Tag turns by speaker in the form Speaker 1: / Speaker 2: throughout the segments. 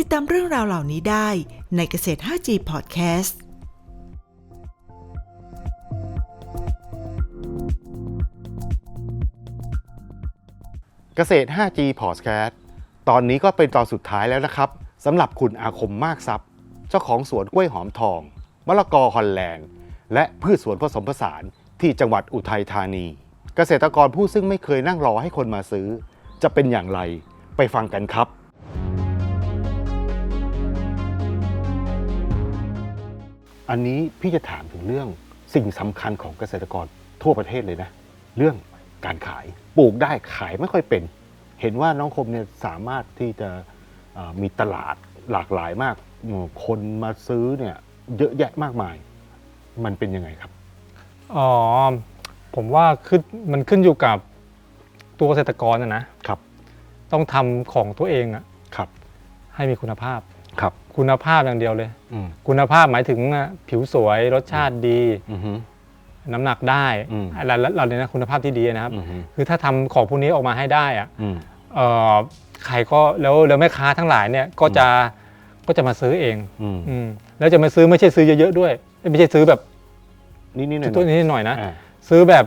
Speaker 1: ติดตามเรื่องราวเหล่านี้ได้ในเกษตร 5G Podcast
Speaker 2: เกษตร 5G Podcast ตอนนี้ก็เป็นตอนสุดท้ายแล้วนะครับสำหรับคุณอาคมมากทรัพย์ เจ้าของสวนกล้วยหอมทองมะละกอฮอลแลนด์ และพืชสวนผสมผสานที่จังหวัดอุทัยธานี เกษตรกรผู้ซึ่งไม่เคยนั่งรอให้คนมาซื้อ จะเป็นอย่างไรไปฟังกันครับ อันนี้พี่จะถามถึงเรื่องสิ่งสำคัญของเกษตรกรทั่วประเทศเลยนะ เรื่องการขายปลูกได้ขายไม่ค่อยเป็น เห็นว่าน้องคมเนี่ยสามารถที่จะเอ่อมีตลาดหลากหลายมากอืมคนมาซื้อเนี่ยเยอะแยะมากมาย มันเป็นยังไงครับ
Speaker 3: อ๋อผมว่าขึ้นมันขึ้นอยู่กับตัวเกษตรกรนะนะ
Speaker 2: ครับ
Speaker 3: ต้องทำของตัวเองอะ
Speaker 2: ครับ
Speaker 3: ให้มีคุณภาพ
Speaker 2: ครับ
Speaker 3: คุณภาพอย่างเดียวเลย
Speaker 2: อืม
Speaker 3: คุณภาพหมายถึงอะผิวสวยรสชาติดี
Speaker 2: อือฮึ
Speaker 3: น้ำหนักได้
Speaker 2: อืม
Speaker 3: อะไรเราเนี่ยนะคุณภาพที่ดีนะครับ
Speaker 2: อือฮึ
Speaker 3: คือถ้าทำของพวกนี้ออกมาให้ได้อะ
Speaker 2: อืม
Speaker 3: เอ่อใครก็แล้วแล้วแม่ค้าทั้งหลายเนี่ยก็จะก็จะมาซื้อเอง
Speaker 2: อืม
Speaker 3: อืมแล้วจะมาซื้อไม่ใช่ซื้อเยอะๆด้วย ไม่ใช่ซื้อแบบ
Speaker 2: นี่นี่หน่อย
Speaker 3: ตัวนี้หน่อยนะ
Speaker 2: อ่า
Speaker 3: ซื้อแบบ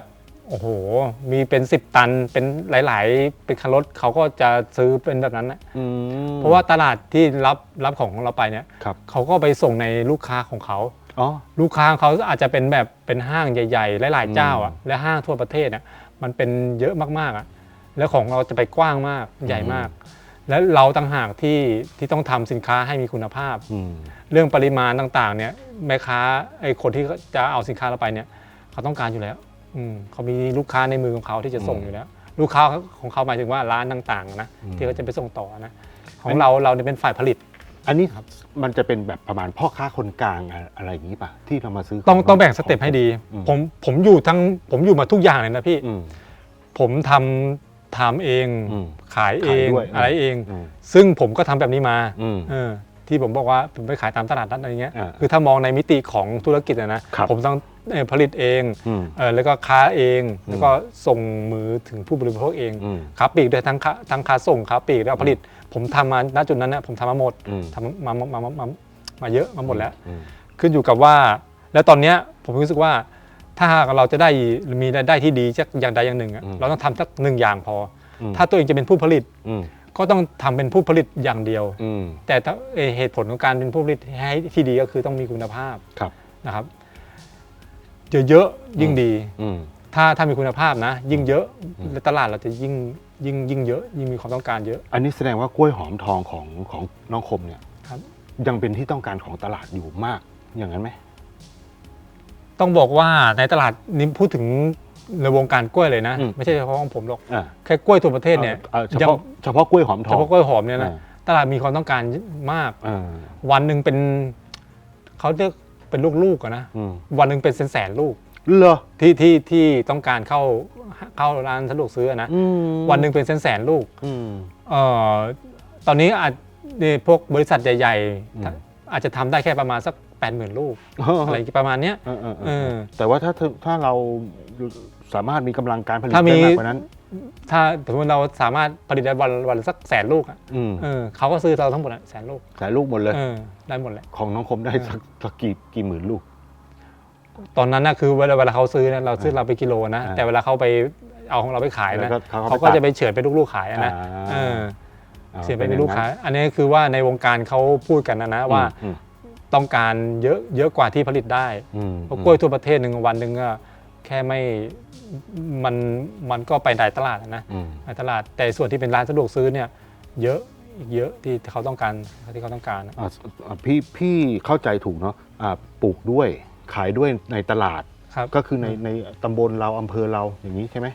Speaker 3: โอ้โห มีเป็น10ตัน เป็นหลาย ๆ เป็นคันรถเขาก็จะซื้อเป็นแบบนั้นนะ
Speaker 2: อืม
Speaker 3: เพราะว่าตลาดที่รับรับของของเราไปเนี่ย
Speaker 2: ครับ
Speaker 3: เขาก็ไปส่งในลูกค้าของเขา
Speaker 2: อ๋อ
Speaker 3: ลูกค้าของเขาอาจจะเป็นแบบเป็นห้างใหญ่ๆ หลายๆเจ้าอะ
Speaker 2: อืม
Speaker 3: และห้างทั่วประเทศอะ มันเป็นเยอะมากๆอะ แล้วของเราจะไปกว้างมาก ใหญ่มาก แล้วเราต่างหากที่ที่ต้องทำสินค้าให้มีคุณภาพ
Speaker 2: อืม
Speaker 3: เรื่องปริมาณต่างๆ เนี่ย แม่ค้าไอ้คนที่จะเอาสินค้าเราไปเนี่ย เขาต้องการอยู่แล้ว อืมเขามีลูกค้าในมือของเขาที่จะส่ง
Speaker 2: อืม
Speaker 3: อยู่แล้ว ลูกค้าของเขาหมายถึงว่าร้านต่างๆนะ
Speaker 2: อืม
Speaker 3: ที่เขาจะไปส่งต่อนะขอ
Speaker 2: อั
Speaker 3: ง
Speaker 2: น
Speaker 3: เราเราเนี่ยเป็นฝ่ายผลิต
Speaker 2: อันนี้มันจะเป็นแบบประมาณพ่อค้าคนกลางอะอะไรอย่างนี้ป่ะที่เรามาซื้อ
Speaker 3: ต้อง
Speaker 2: ข
Speaker 3: ต้องแบ่งสเต็ปให้ดี
Speaker 2: อืม
Speaker 3: ผมผมอยู่ทั้งผมอยู่มาทุกอย่างเลยนะพี่
Speaker 2: อืม
Speaker 3: ผมทำทำเอง
Speaker 2: อืม
Speaker 3: ขายเอ
Speaker 2: ขาย
Speaker 3: ง
Speaker 2: ด้วย
Speaker 3: อะไรเอง
Speaker 2: อืม
Speaker 3: ซึ่งผมก็ทำแบบนี้มา
Speaker 2: อืม
Speaker 3: เออที่ผมบอกว่าผมไปขายตามตลาดนัดอะไรเงี้ย
Speaker 2: อ่า
Speaker 3: คือถ้ามองในมิติของธุรกิจอะนะครับผมต้อง เอ่อผลิตเอง
Speaker 2: อืม
Speaker 3: เออแล้วก็ค้าเอง แล้วก็ส่งมือถึงผู้บริโภคเอง
Speaker 2: อืม
Speaker 3: ค้าปลีกด้วยทั้งค้าทั้งค้าส่งค้าปลีกแล้วก็ผลิต ผมทำมาณจุดนั้นนะผมทำมาหมด
Speaker 2: อืม
Speaker 3: ทำมามามามามามาเยอะมาหมดแล้ว
Speaker 2: อืม
Speaker 3: ขึ้นอยู่กับว่า แล้วตอนเนี้ยผมรู้สึกว่า ถ้าหากเราจะได้มีรายได้ที่ดีจากอย่างใดอย่างหนึ่งอะ
Speaker 2: อืม
Speaker 3: เราต้องทำสักหนึ่งอย่างพออ
Speaker 2: ม
Speaker 3: ถ้าตัวเองจะเป็นผู้ผลิต
Speaker 2: อืม
Speaker 3: ก็ต้องทำเป็นผู้ผลิตอย่างเดียว
Speaker 2: อืม
Speaker 3: แต่ถ้าเอ่อเหตุผลของการเป็นผู้ผลิตให้ที่ดีก็คือต้องมีคุณภาพ
Speaker 2: ครับ
Speaker 3: นะครับ เยอะๆยิ่งดี
Speaker 2: อืม
Speaker 3: ถ้าถ้ามีคุณภาพนะ ยิ่งเยอะ
Speaker 2: อืม
Speaker 3: และตลาดเราจะยิ่งยิ่งยิ่งเยอะ ยิ่งมีความต้องการเยอะ
Speaker 2: อันนี้แสดงว่ากล้วยหอมทองของของน้องคมเนี่ย
Speaker 3: ครับ
Speaker 2: ยังเป็นที่ต้องการของตลาดอยู่มาก อย่างนั้นไหม
Speaker 3: ต้องบอกว่าในตลาดนี้พูดถึงในวงการกล้วยเลยนะ
Speaker 2: อืม
Speaker 3: ไม่ใช่เฉพาะของผมหรอก
Speaker 2: อ่า
Speaker 3: แค่กล้วยทั่วประเทศเนี่ย
Speaker 2: อ่อเฉ
Speaker 3: ยัง
Speaker 2: พาะเฉพาะกล้วยหอมท
Speaker 3: เฉ
Speaker 2: อง
Speaker 3: พาะกล้วยหอมเนี่ยนะ
Speaker 2: อ่า
Speaker 3: ตลาดมีความต้องการมาก
Speaker 2: อ่า
Speaker 3: วันหนึ่งเป็นเขาเรียก เป็นลูกๆอะนะ
Speaker 2: อืม
Speaker 3: วันหนึ่งเป็นแสนๆลูก
Speaker 2: เหรอ
Speaker 3: ที่ที่ที่ต้องการเข้าเข้าร้านสะดวกซื้ออะนะ
Speaker 2: อืม
Speaker 3: วันหนึ่งเป็นแสนๆลูก
Speaker 2: อืม
Speaker 3: เอ่อตอนนี้อาจนี่พวกบริษัทใหญ่
Speaker 2: อืม
Speaker 3: ๆ อาจจะทำได้แค่ประมาณสัก8ปดหมื่นลูก อะไรประมาณเนี้ย
Speaker 2: เออเออเอ
Speaker 3: เอ
Speaker 2: อ
Speaker 3: อ
Speaker 2: แต่ว่าถ้าเธอถ้าเราสามารถมีกำลังการผลิต
Speaker 3: ถ้ามี
Speaker 2: ได้มากกว่านั้น
Speaker 3: ถ้าสมมติเราสามารถผลิตได้วันวันละสักแสนลูกอะ
Speaker 2: อืม
Speaker 3: เออเขาก็ซื้อเราทั้งหมดอะแสนลูก
Speaker 2: ขายลูกหมดเลย
Speaker 3: เออได้หมดแหละ
Speaker 2: ของน้องคมได้สักสักกี่กี่หมื่นลูก
Speaker 3: ตอนนั้นนะคือเวลาเวลาเขาซื้อนะเราซื้อเราไปกิโลนะ
Speaker 2: อ่า
Speaker 3: แต่เวลาเขาไปเอาของเราไปขาย
Speaker 2: แล้
Speaker 3: นะ
Speaker 2: วก็เขา
Speaker 3: เขาก็จะไปเฉือนเป็นลูกๆขายอะนะ
Speaker 2: อ่า
Speaker 3: เออ
Speaker 2: อ่า
Speaker 3: เฉือนเป็นลูกขายอันนี้คือว่าในวงการเขาพูดกันนะนะว่า
Speaker 2: อืม
Speaker 3: ต้องการเยอะเยอะกว่าที่ผลิตได้
Speaker 2: อืม
Speaker 3: เพราะกล้วยทั่วประเทศหนึ่งวันหนึ่งก็ แค่ไม่มันมันก็ไปในตลาดอะนะ
Speaker 2: อืม
Speaker 3: ในตลาดแต่ส่วนที่เป็นร้านสะดวกซื้อเนี่ยเยอะอีกเยอะที่เขาต้องการที่เขาต้องการนะ
Speaker 2: อ่าอ่าพี่พี่เข้าใจถูกเนาะอ่าปลูกด้วยขายด้วยในตลาด
Speaker 3: ครับ
Speaker 2: ก็คือในในตำบลเราอำเภอเราอย่างนี้ใช่ไหม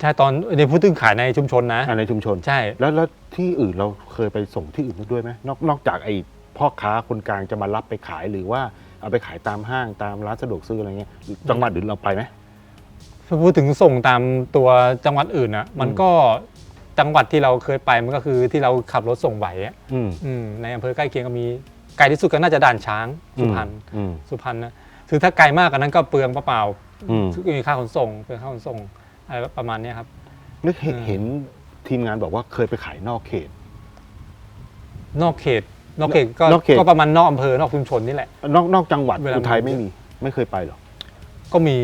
Speaker 3: ใช่ตอนในพูดถึงขายในชุมชนนะ
Speaker 2: อ่าในชุมชน
Speaker 3: ใช่
Speaker 2: แล้วแล้วที่อื่นเราเคยไปส่งที่อื่นด้วยไหมนอกนอกจากไอ้พพ่อค้าคนกลางจะมารับไปขายหรือว่า เอาไปขายตามห้างตามร้านสะดวกซื้ออะไรเงี้ยจังหวัดอื่นเราไปไหม
Speaker 3: ถ้าพูดถึงส่งตามตัวจังหวัดอื่นอะ มันก็จังหวัดที่เราเคยไปมันก็คือที่เราขับรถส่งไหวอะ
Speaker 2: อืม
Speaker 3: อืมในอำเภอใกล้เคียงก็มีไกลที่สุดก็น่าจะด่านช้างสุพรรณ
Speaker 2: อืม
Speaker 3: สุพรรณนะคือถ้าไกลมากกว่านั้นก็เปลืองเปล่า
Speaker 2: อืม
Speaker 3: ๆมีค่าขนส่งเปลืองค่าขนส่งอะไรประมาณเนี้ยครับ
Speaker 2: นึกเห็น
Speaker 3: อืม
Speaker 2: เห็นทีมงานบอกว่าเคยไปขายนอกเขต
Speaker 3: นอกเขต นอกเขตก็
Speaker 2: นอกเขต
Speaker 3: ก็ประมาณนอกอำเภอนอกชุมชนนี่แหละ
Speaker 2: นอกนอกจังหวัด
Speaker 3: เวลา
Speaker 2: อุทัย
Speaker 3: มัน
Speaker 2: ไม่มี ไม่เคยไปหรอ
Speaker 3: ก็มี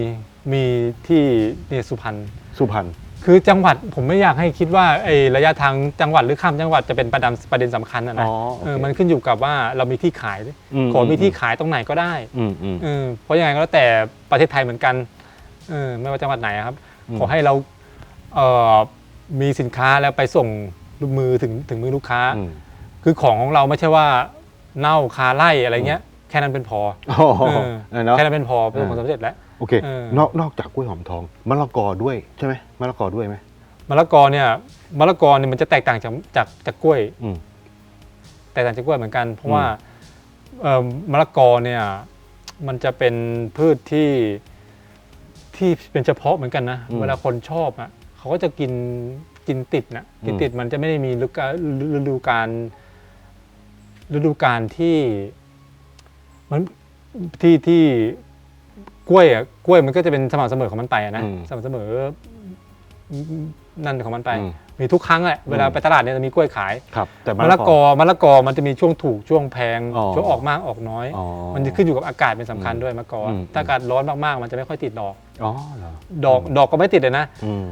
Speaker 3: มีที่เนี่ยสุพรรณ
Speaker 2: สุพรรณ
Speaker 3: คือจังหวัดผมไม่อยากให้คิดว่าไอ้ระยะทางจังหวัดหรือข้ามจังหวัดจะเป็นประเด็นประเด็นสำคัญนะนะ
Speaker 2: อ๋อโอเค
Speaker 3: เออมันขึ้นอยู่กับว่าเรามีที่ขาย
Speaker 2: ม
Speaker 3: ขอมีที่ขายตรงไหนก็ได้
Speaker 2: อืมอืม
Speaker 3: เออเพราะยังไงก็แล้วแต่ประเทศไทยเหมือนกันเออไม่ว่าจังหวัดไหนอะครับ
Speaker 2: อืม
Speaker 3: ขอให้เราเอ่อมีสินค้าแล้วไปส่งมือถึงถึงมือลูกค้า
Speaker 2: อืม
Speaker 3: คือของของเราไม่ใช่ว่าเน่าคาไล่อะไรเงี้ย แค่นั้นเป็นพอ
Speaker 2: อ๋อ
Speaker 3: เออ
Speaker 2: เออเนาะ
Speaker 3: แค่นั้นเป็นพอเป็น
Speaker 2: เออ
Speaker 3: ผลสำเร็จแล้ว
Speaker 2: โอเค
Speaker 3: เออ
Speaker 2: นอกนอกจากกล้วยหอมทองมะละกอด้วยใช่ไหมมะละกอด้วยไหม
Speaker 3: มะละกอเนี่ยมะละกอเนี่ยมันจะแตกต่างจากจากจากกล้วย
Speaker 2: อืม
Speaker 3: แตกต่างจากกล้วยเหมือนกัน เพราะว่า
Speaker 2: อืม
Speaker 3: เอ่อมะละกอเนี่ยมันจะเป็นพืชที่ที่เป็นเฉพาะเหมือนกันนะเวลาคนชอบอะเขาก็จะกินกินติดนะกินติดมันจะไม่ได้มีฤดูกาลฤดูกาล ฤดูกาลที่มันที่ที่กล้วยอะกล้วยมันก็จะเป็นสม่ำเสมอของมันไปอะนะ
Speaker 2: อืม
Speaker 3: สม่ำเสมอนั่นของมันไป
Speaker 2: อืม
Speaker 3: มีทุกครั้งแหละเวลา
Speaker 2: อืม
Speaker 3: ไปตลาดเนี่ยจะมีกล้วยขาย
Speaker 2: ครับ แต่
Speaker 3: มะละกอมะละกอมันจะมีช่วงถูกช่วงแพง
Speaker 2: อ๋อ
Speaker 3: ช่วงออกมากออกน้อย
Speaker 2: อ๋อ
Speaker 3: มันจะขึ้นอยู่กับอากาศเป็นสำคัญ
Speaker 2: อืม
Speaker 3: ด้วยมะละกออ
Speaker 2: ม
Speaker 3: ถ้าอากาศร้อนมากๆมันจะไม่ค่อยติดดอก
Speaker 2: อ๋อเหรอ
Speaker 3: ดอกดอกก็ไม่ติดเลยนะ
Speaker 2: อืม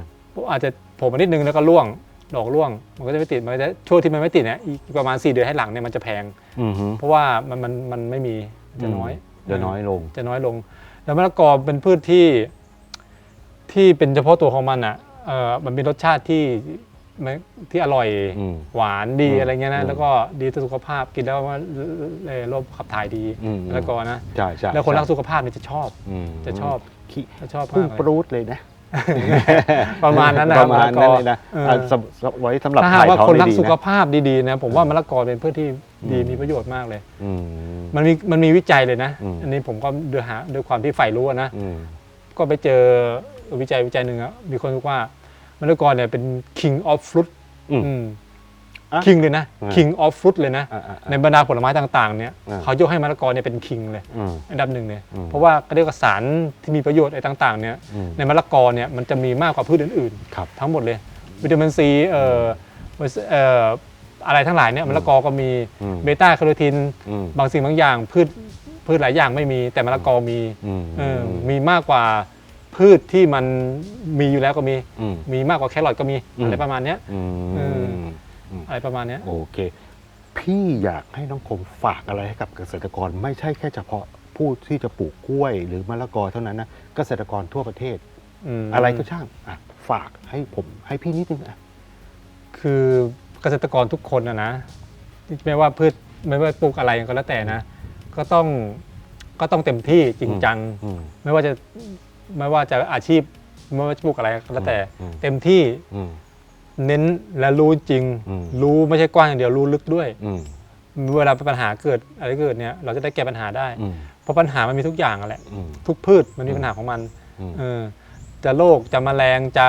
Speaker 3: อาจจะโผล่มานิดนึงแล้วก็ร่วง ดอกร่วงมันก็จะไม่ติดมันก็จะช่วงที่มันไม่ติดเนี่ยอีกประมาณ 4 เดือนให้หลังเนี่ยมันจะแพง
Speaker 2: อืมฮึ
Speaker 3: เพราะว่ามันมันมันไม่มีมันจะน้อย
Speaker 2: จะน้อยลง
Speaker 3: จะน้อยลง แล้วมะละกอเป็นพืชที่ที่เป็นเฉพาะตัวของมันอะเออมันมีรสชาติที่ไม่ที่อร่อย
Speaker 2: อืม
Speaker 3: หวานดี
Speaker 2: อืม
Speaker 3: อะไรเงี้ย
Speaker 2: อื
Speaker 3: นะ
Speaker 2: ม
Speaker 3: แล้วก็ดีต่อสุขภาพกินแล้วว่าเอ่อระบบขับถ่ายดี
Speaker 2: อืม
Speaker 3: มะละกอนะ
Speaker 2: ใช่ใช่
Speaker 3: แล้วคนรัก
Speaker 2: ใช่
Speaker 3: สุขภาพเนี่ยจะชอบ
Speaker 2: อืม
Speaker 3: จะชอบ
Speaker 2: ขี้
Speaker 3: จะชอบ
Speaker 2: พุ่ง
Speaker 3: มาก
Speaker 2: ป
Speaker 3: เลย
Speaker 2: รูดเลยนะ
Speaker 3: ประมาณนั้นนะ
Speaker 2: ประมาณนั้นเลยนะ
Speaker 3: เออ
Speaker 2: อะสำสำไว้สำหรับ
Speaker 3: ถ้าหาก
Speaker 2: ถ่าย
Speaker 3: ว่า
Speaker 2: ท้อง
Speaker 3: คนรัก
Speaker 2: ดีๆ
Speaker 3: สุข
Speaker 2: นะ
Speaker 3: ภาพดีๆนะผมว่ามะละกอเป็นพืชที่ดี
Speaker 2: อืม
Speaker 3: มีประโยชน์มากเลย
Speaker 2: อืม
Speaker 3: มันมีมันมีวิจัยเลยนะ
Speaker 2: อืม
Speaker 3: อันนี้ผมก็ด้วยหาด้วยความที่ใฝ่รู้อะนะ
Speaker 2: อืม
Speaker 3: ก็ไปเจอวิจัยวิจัยหนึ่งอะมีคนบอกว่ามะละกอเนี่ยเป็น king of fruit
Speaker 2: อืม
Speaker 3: อืม
Speaker 2: อะ
Speaker 3: king เลยนะ
Speaker 2: อ่า
Speaker 3: king of fruit เลยนะ
Speaker 2: อะอะอะ
Speaker 3: ในบรรดาผลไม้ต่างๆเนี่ย
Speaker 2: อ่า
Speaker 3: เขายกให้มะละกอเนี่ยเป็น king เลย
Speaker 2: อืม
Speaker 3: อันดับหนึ่งเลย
Speaker 2: อืม
Speaker 3: เพราะว่าเขาเรียกว่าสารที่มีประโยชน์อะไรต่างๆเนี่ย
Speaker 2: อืม
Speaker 3: ในมะละกอเนี่ยมันจะมีมากกว่าพืชอื่น
Speaker 2: ครับ
Speaker 3: ๆทั้งหมดเลย วิตามินซีเอ่อเอ่ออะไรทั้งหลายเนี่ยมะละกอก็มี
Speaker 2: อืม
Speaker 3: เบต้าแคโรทีน
Speaker 2: อืม
Speaker 3: บางสิ่งบางอย่างพืชพืชหลายอย่างไม่มีแต่มะละกอมี
Speaker 2: อืม
Speaker 3: เออมีมากกว่าพืชที่มันมีอยู่แล้วก็มี
Speaker 2: อืม
Speaker 3: มีมากกว่าแครอทก็มี
Speaker 2: อืม
Speaker 3: อะไรประมาณเนี้ย
Speaker 2: อื
Speaker 3: เอ
Speaker 2: ม
Speaker 3: อะไรประมาณเนี้ย
Speaker 2: โอเค พี่อยากให้น้องคมฝากอะไรให้กับเกษตรกรไม่ใช่แค่เฉพาะผู้ที่จะปลูกกล้วยหรือมะละกอเท่านั้นนะเกษตรกรทั่วประเทศ
Speaker 3: ม
Speaker 2: อะไรก็ช่างอะฝากให้ผมให้พี่นิดนึงอะ
Speaker 3: คือเกษตรกรทุกคนนะนะไม่ว่าพืชไม่ว่าปลูกอะไรก็แล้วแต่นะ ก็ต้องก็ต้องเต็มที่จริงจัง
Speaker 2: อืม
Speaker 3: ไม่ว่าจะไม่ว่าจะอาชีพไม่ว่าจะปลูกอะไรก็แล้วแต่
Speaker 2: อืม
Speaker 3: เต็มที่
Speaker 2: อืม
Speaker 3: เน้นและรู้จริง
Speaker 2: อืม
Speaker 3: รู้ไม่ใช่กว้างอย่างเดียวรู้ลึกด้วย
Speaker 2: อืม
Speaker 3: เวลาปัญหาเกิดอะไรเกิดเนี่ยเราจะได้แก้ปัญหาได้
Speaker 2: อืม
Speaker 3: เพราะปัญหามันมีทุกอย่างอะแหละ
Speaker 2: อืม
Speaker 3: ทุกพืชมันมีปัญหาของมัน
Speaker 2: อืม
Speaker 3: เออจะโรคจะแมลงจะ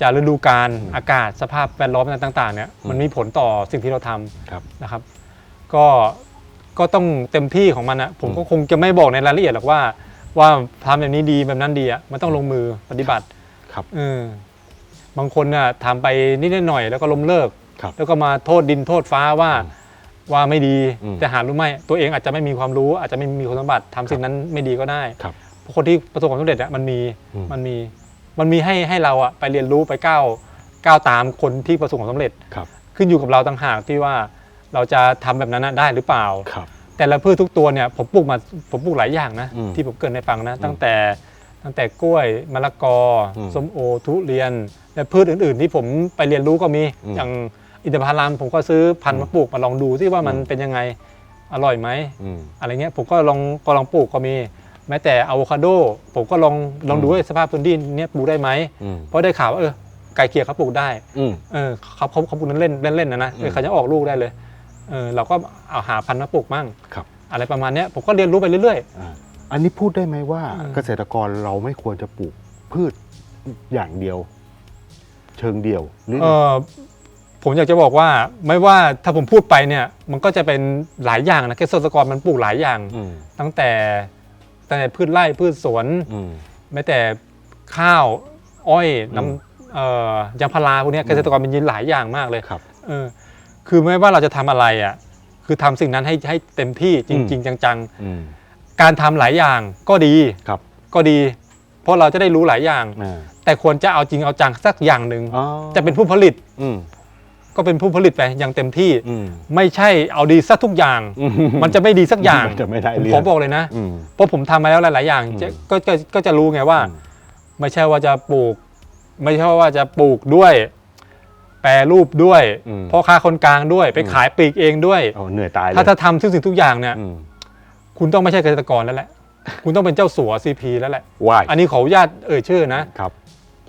Speaker 3: จะฤดูกาล
Speaker 2: อืม
Speaker 3: อากาศสภาพแวดล้อมต่างๆเนี่ย
Speaker 2: อืม
Speaker 3: มันมีผลต่อสิ่งที่เราทำ
Speaker 2: ครับ
Speaker 3: นะครับ ก็ก็ต้องเต็มที่ของมันอะผม
Speaker 2: อืม
Speaker 3: ก็คงจะไม่บอกในรายละเอียดหรอกว่า ว่าทำแบบนี้ดีแบบนั้นดีอะมันต้องลงมือปฏิบัติ
Speaker 2: ครับ
Speaker 3: เออ บางคนน่ะทำไปนิดๆหน่อยๆแล้วก็ล้มเลิก
Speaker 2: ครับ
Speaker 3: แล้วก็มาโทษดินโทษฟ้าว่า
Speaker 2: อืม
Speaker 3: ว่าไม่ดี
Speaker 2: อืม
Speaker 3: แต่หารู้ไหมตัวเองอาจจะไม่มีความรู้ อาจจะไม่มีคุณสมบัติทำสิ่งนั้นไม่ดีก็ได้
Speaker 2: ครับ
Speaker 3: เพราะคนที่ประสบความสำเร็จอะมันมี
Speaker 2: อืม
Speaker 3: มันมีมันมีให้ให้เราอะไปเรียนรู้ไปก้าวก้าวตามคนที่ประสบความสำเร็จ
Speaker 2: ครับ
Speaker 3: ขึ้นอยู่กับเราต่างหากที่ว่าเราจะทำแบบนั้นนะได้หรือเปล่า
Speaker 2: ครับ
Speaker 3: แต่ละพืชทุกตัวเนี่ยผมปลูกมาผมปลูกหลายอย่างนะ
Speaker 2: อืม
Speaker 3: ที่ผมเกรินในฟังนะ
Speaker 2: อืม
Speaker 3: ตั้งแต่ตั้งแต่กล้วยมะละกออ
Speaker 2: ม
Speaker 3: ส้มโอทุเรียน และพืชอื่นๆ ที่ผมไปเรียนรู้ก็มี
Speaker 2: อืม
Speaker 3: อย่างอินทผลัมผมก็ซื้อพันธุ์
Speaker 2: อืม
Speaker 3: มาปลูกมาลองดูที่ว่ามัน
Speaker 2: อืม
Speaker 3: เป็นยังไงอร่อยไหม
Speaker 2: อืม
Speaker 3: อะไรเงี้ยผมก็ลองก็ลองปลูกก็มี แม้แต่อะโวคาโดผมก็ลองลองดู
Speaker 2: อืม
Speaker 3: ว่าสภาพพื้นที่เนี้ยปลูกได้ไหม
Speaker 2: อืม
Speaker 3: เพราะได้ข่าวว่าเออไก่เกลียเขาปลูกได้
Speaker 2: อืม
Speaker 3: เออเขาเขาเขาปลูกนั้นเล่นเล่นเล่นๆนะนะเออ
Speaker 2: ม
Speaker 3: เขาจะออกลูกได้เลยเออเราก็เอาหาพันธุ์มาปลูกมั่ง
Speaker 2: ครับ
Speaker 3: อะไรประมาณเนี้ยผมก็เรียนรู้ไปเรื่อย
Speaker 2: อ่าอันนี้พูดได้ไหมว่า
Speaker 3: อืม
Speaker 2: เกษตรกรเราไม่ควรจะปลูกพืชอย่างเดียว เชิงเดียวหรือ
Speaker 3: ๆเออผมอยากจะบอกว่าไม่ว่าถ้าผมพูดไปเนี่ยมันก็จะเป็นหลายอย่างนะเกษตรกรมันปลูกหลายอย่าง
Speaker 2: อืม
Speaker 3: ตั้งแต่ตั้งแต่พืชไร่พืชสวน
Speaker 2: อืม
Speaker 3: แม้แต่ข้าวอ้อยน้
Speaker 2: อืมำ
Speaker 3: เอ่อยางพาราพวกเนี้ยเกษตรกรมันยินหลายอย่างมากเลย
Speaker 2: ครับ
Speaker 3: เออคือไม่ว่าเราจะทำอะไรอะคือทำสิ่งนั้นให้ให้เต็มที่จริง ๆ จัง
Speaker 2: อืม
Speaker 3: ๆ การทำหลายอย่างก็ดี
Speaker 2: ครับ
Speaker 3: ก็ดี เพราะเราจะได้รู้หลายอย่าง
Speaker 2: อ่า
Speaker 3: แต่ควรจะเอาจริงเอาจังสักอย่างหนึ่ง
Speaker 2: อ๋อ
Speaker 3: จะเป็นผู้ผลิต
Speaker 2: อืม
Speaker 3: ก็เป็นผู้ผลิตไปอย่างเต็มที่
Speaker 2: อืม
Speaker 3: ไม่ใช่เอาดีสักทุกอย่าง
Speaker 2: อื
Speaker 3: มันจะไม่ดีสักอย่าง
Speaker 2: มันจะไม่ได้
Speaker 3: ผม
Speaker 2: เรื่
Speaker 3: ข
Speaker 2: อ
Speaker 3: องบอกเลยนะ
Speaker 2: อืม
Speaker 3: เพราะผมทำมาแล้วหลาย ๆ อย่าง
Speaker 2: อืม
Speaker 3: จะก็ก็ก็จะรู้ไงว่า
Speaker 2: อืม
Speaker 3: ไม่ใช่ว่าจะปลูก ไม่ใช่ว่าจะปลูกด้วย แปรรูปด้วย
Speaker 2: อืม
Speaker 3: พ่อค้าคนกลางด้วย ไป
Speaker 2: อืม
Speaker 3: ขายปลีกเองด้วย
Speaker 2: เอาเหนื่อยตายเลย
Speaker 3: ถ้าถ้าทำทุกสิ่งทุกอย่างเนี่ย
Speaker 2: อืม
Speaker 3: คุณต้องไม่ใช่เกษตรกรแล้วแหละ คุณต้องเป็นเจ้าสัวซีพีแล้วแหละ
Speaker 2: ว่าย
Speaker 3: อันนี้ขออนุญาตเอ่ยชื่อนะ
Speaker 2: ครับ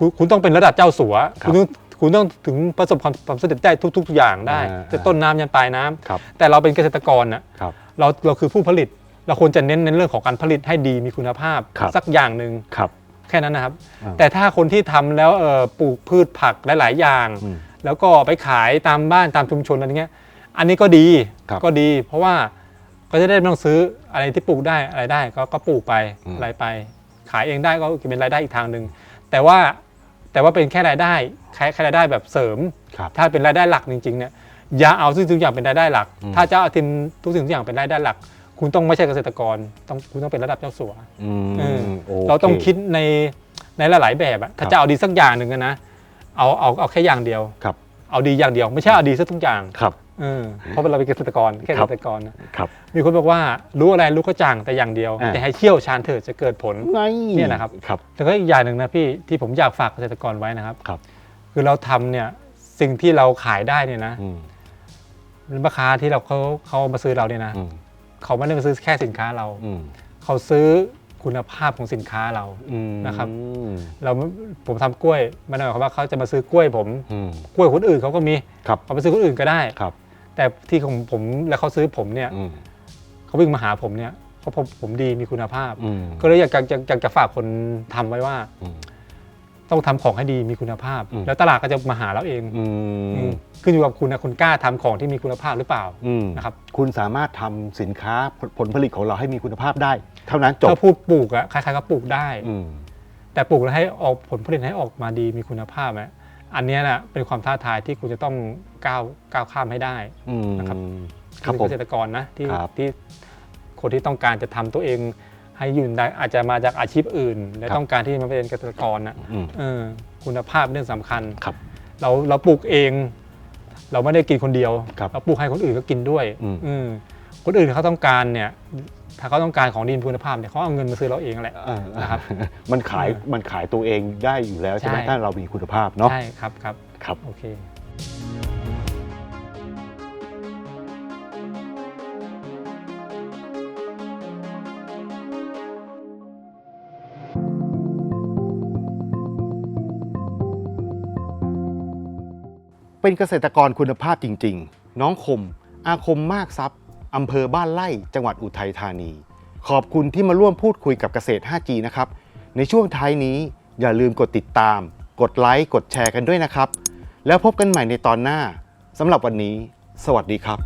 Speaker 3: คุณคุณต้องเป็นระดับเจ้าสัว
Speaker 2: ครับ
Speaker 3: คุณต้องคุณต้องถึงประสบความความสำเร็จได้ทุกๆอย่างได้
Speaker 2: อ่า
Speaker 3: แต่ต้นน้ำยันปลายน้ำ
Speaker 2: ครับ
Speaker 3: แต่เราเป็นเกษตรกรน่ะ
Speaker 2: ครับ
Speaker 3: เราเราคือผู้ผลิต เราควรจะเน้นในเรื่องของการผลิตให้ดีมีคุณภาพ
Speaker 2: ครับ
Speaker 3: สักอย่างหนึ่ง
Speaker 2: ครับ
Speaker 3: แค่นั้นนะครับ
Speaker 2: อ่า
Speaker 3: แต่ถ้าคนที่ทำแล้วเอ่อปลูกพืชผักหลายๆอย่าง
Speaker 2: อืม
Speaker 3: แล้วก็ไปขายตามบ้านตามชุมชนอะไรเงี้ย อันนี้ก็ดี
Speaker 2: ครับ
Speaker 3: ก็ดี เพราะว่าก็จะได้ไม่ต้องซื้ออะไรที่ปลูกได้อะไรได้ก็ก็ปลูกไป
Speaker 2: อืม
Speaker 3: อะไรไป ขายเองได้ก็เป็นรายได้อีกทางหนึ่งแต่ว่า แต่ว่าเป็นแค่รายได้แค่แค่รายได้แบบเสริม
Speaker 2: ครับ
Speaker 3: ถ้าเป็นรายได้หลักจริงๆเนี่ยอย่าเอาทุกสิ่งทุกอย่างเป็นรายได้หลัก
Speaker 2: อืม
Speaker 3: ถ้าจะเอาทิมทุกสิ่งทุกอย่างเป็นรายได้หลัก คุณต้องไม่ใช่เกษตรกรต้องคุณต้องเป็นระดับเจ้าสัว
Speaker 2: อืม
Speaker 3: เออ
Speaker 2: โเรา
Speaker 3: ต้องคิดในในหลายๆแบบอะถ้า
Speaker 2: ครับ
Speaker 3: จะเอาดีสักอย่างหนึ่งอะนะเอาเอาเอาแค่อย่างเดียว
Speaker 2: ครับ
Speaker 3: เอาดีอย่างเดียว ไม่ใช่เอาดีสักทุกอย่าง
Speaker 2: ครับ
Speaker 3: เออเพราะเราเป็นเกษตรกรแค่
Speaker 2: ค
Speaker 3: เก
Speaker 2: รับ
Speaker 3: ษตรกรนะครับ มีคนบอกว่ารู้อะไรรู้ก็จ่างแต่อย่างเดียว
Speaker 2: อ่า
Speaker 3: แต่ให้เชี่ยวชาญเถิดจะเกิดผล
Speaker 2: ไง
Speaker 3: เนี่ยนะครับ
Speaker 2: ครับ
Speaker 3: แล้วก็อีกอย่างหนึ่งนะพี่ที่ผมอยากฝากเกษตรกรไว้นะครับ
Speaker 2: ครับ
Speaker 3: คือเราทำเนี่ยสิ่งที่เราขายได้เนี่ยนะ
Speaker 2: อืม
Speaker 3: ลูกค้าที่เราเขาเขามาซื้อเราเนี่ยนะ
Speaker 2: อืม
Speaker 3: เขาไม่ได้มาซื้อแค่สินค้าเรา
Speaker 2: อืม
Speaker 3: เขาซื้อคุณภาพของสินค้าเรา
Speaker 2: อืม
Speaker 3: นะครับ เราผมทำกล้วยไม่ได้หมายความว่าเขาจะมาซื้อกล้วยผม
Speaker 2: อืม
Speaker 3: กล้วยคนอื่นเขาก็มี
Speaker 2: ครับ
Speaker 3: เขาไปซื้อคนอื่นก็ได้
Speaker 2: ครับ
Speaker 3: แต่ที่ของผมแล้วเขาซื้อผมเนี่ย
Speaker 2: อืม
Speaker 3: เขาวิ่งมาหาผมเนี่ยเพราะผมผมดีมีคุณภาพ
Speaker 2: อืม
Speaker 3: ก็เลยอยากจะอยากอยากจะฝากคนทำไว้ว่า
Speaker 2: อืม
Speaker 3: ต้องทำของให้ดีมีคุณภาพ
Speaker 2: อืม
Speaker 3: แล้วตลาดก็จะมาหาเราเอง
Speaker 2: อื
Speaker 3: อื
Speaker 2: ม
Speaker 3: มขึ้นอยู่กับคุณนะคุณกล้าทำของที่มีคุณภาพหรือเปล่า
Speaker 2: อืม
Speaker 3: นะครับ
Speaker 2: คุณสามารถทำสินค้าผลผลผลิตของเราให้มีคุณภาพได้ เท่านั้นจบ
Speaker 3: ถ้าพูดปลูกอะใครๆก็ปลูกได้
Speaker 2: อืม
Speaker 3: แต่ปลูกแล้วให้ออกผลผลิตให้ออกมาดีมีคุณภาพอะ อันเนี้ยนะเป็นความท้าทายที่คุณจะต้องก้าวก้าวข้ามให้ได้
Speaker 2: อืม
Speaker 3: นะครับ
Speaker 2: ครับผ
Speaker 3: เก
Speaker 2: ม
Speaker 3: ษตรกรนะที่
Speaker 2: ครับ
Speaker 3: ที่คนที่ต้องการจะทำตัวเองให้ยืนได้อาจจะมาจากอาชีพอื่น และ
Speaker 2: ครับ
Speaker 3: ต้องการที่มาเป็นเกษตรกรนะ
Speaker 2: อืม
Speaker 3: เออคุณภาพเป็นเรื่องสำคัญ
Speaker 2: ครับ
Speaker 3: เราเราปลูกเอง เราไม่ได้กินคนเดียว
Speaker 2: ครับ
Speaker 3: เราปลูกให้คนอื่นก็กินด้วย
Speaker 2: อืม
Speaker 3: อืมคนอื่นเขาต้องการเนี่ย ถ้าเขาต้องการของดีมีคุณภาพเนี่ยเขาเอาเงินมาซื้อเราเองแหละ
Speaker 2: เออ
Speaker 3: นะครับ
Speaker 2: มันขาย
Speaker 3: เออ
Speaker 2: มันขายตัวเองได้อยู่แล้วใช่ไหม
Speaker 3: ใช่
Speaker 2: ถ้าเรามีคุณภาพเนาะ
Speaker 3: ใช่ครับครับ
Speaker 2: ครับ
Speaker 3: โอเค
Speaker 2: เป็นเกษตรกรคุณภาพจริง ๆ น้องคม อาคมมากทรัพย์ อำเภอบ้านไร่จังหวัดอุทัยธานี ขอบคุณที่มาร่วมพูดคุยกับเกษตร 5G นะครับ ในช่วงท้ายนี้อย่าลืมกดติดตาม กดไลค์ กดแชร์กันด้วยนะครับ แล้วพบกันใหม่ในตอนหน้าสำหรับวันนี้ สวัสดีครับ